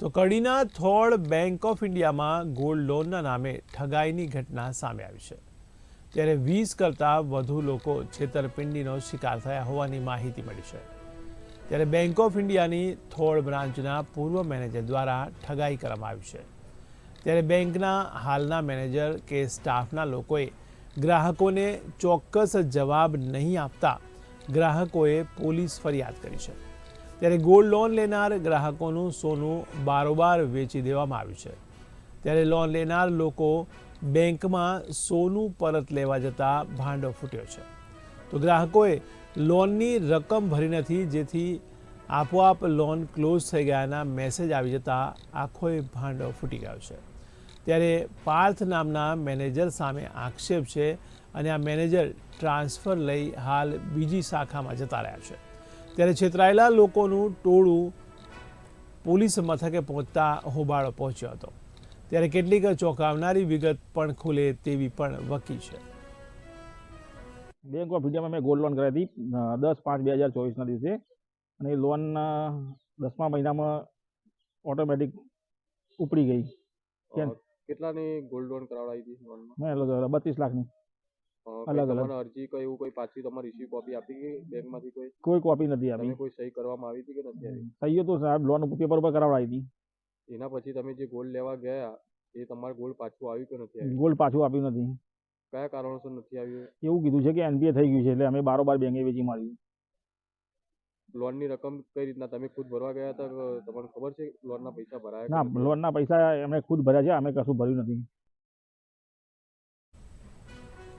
તો કડીના Thol bank of ઇન્ડિયામાં ગોલ્ડ લોનના નામે ઠગાઈની ઘટના સામે આવી છે. ત્યારે વીસ કરતાં વધુ લોકો છેતરપિંડીનો શિકાર થયા હોવાની માહિતી મળી છે. ત્યારે બેંક ઓફ ઇન્ડિયાની થોળ બ્રાન્ચના પૂર્વ મેનેજર દ્વારા ઠગાઈ કરવામાં આવી છે. ત્યારે બેંકના હાલના મેનેજર કે સ્ટાફના લોકોએ ગ્રાહકોને ચોક્કસ જવાબ નહીં આપતા ગ્રાહકોએ પોલીસ ફરિયાદ કરી છે. ત્યારે ગોલ્ડ લોન લેનાર ગ્રાહકોનું સોનું બારોબાર વેચી દેવામાં આવ્યું છે. ત્યારે લોન લેનાર લોકો બેંકમાં સોનું પરત લેવા જતાં ભાંડો ફૂટ્યો છે. તો ગ્રાહકોએ લોનની રકમ ભરી નથી, જેથી આપોઆપ લોન ક્લોઝ થઈ ગયાના મેસેજ આવી જતાં આખોય ભાંડો ફૂટી ગયો છે. ત્યારે પાર્થ નામના મેનેજર સામે આક્ષેપ છે અને આ મેનેજર ટ્રાન્સફર લઈ હાલ બીજી શાખામાં જતા રહ્યા છે. ત્યારે છેતરાયેલા લોકોનું ટોળું પોલીસ મથકે પહોંચતા હોબાળો પહોંચ્યો હતો. ત્યારે કેટલીક ચોંકાવનારી વિગત પણ ખુલે તેવી પણ વકી છે. બેંક ઓફ ઇન્ડિયામાં મેં ગોલ્ડ લોન કરાવી હતી દસ પાંચ બે હજાર ચોવીસના દિવસે. અને એ લોન દસમા મહિનામાં ઓટોમેટિક ઉપડી ગઈ. કેટલાની ગોલ્ડ લોન કરાવડાવી હતી મેં બત્રીસ લાખની. અલગ અલગ. અરજી કોઈ એવું કોઈ પાછી તમારી ઇશ્યુ કોપી આપી કે બેંકમાંથી કોઈ? કોઈ કોપી નથી આપી. તમે કોઈ સહી કરવામાં આવી હતી કે નથી આવી? સહીઓ તો સાહેબ લોન પેપર પર કરાવડાવી હતી. એના પછી તમે જે ગોલ્ડ લેવા ગયા એ તમારે ગોલ્ડ પાછું આવ્યું કે નથી આવ્યું? ગોલ્ડ પાછું આપ્યું નથી. કયા કારણોસર નથી આવ્યું? એવું કીધું છે કે એનપીએ થઈ ગયું છે એટલે અમે બારોબાર બેંકે વેચી મારી લોનની રકમ કઈ રીતના? તમે ખુદ ભરવા ગયા હતા તમને ખબર છે લોનના પૈસા ભરાયા ના? લોનના પૈસા એમણે ખુદ ભર્યા છે અમે કશું ભર્યું નથી.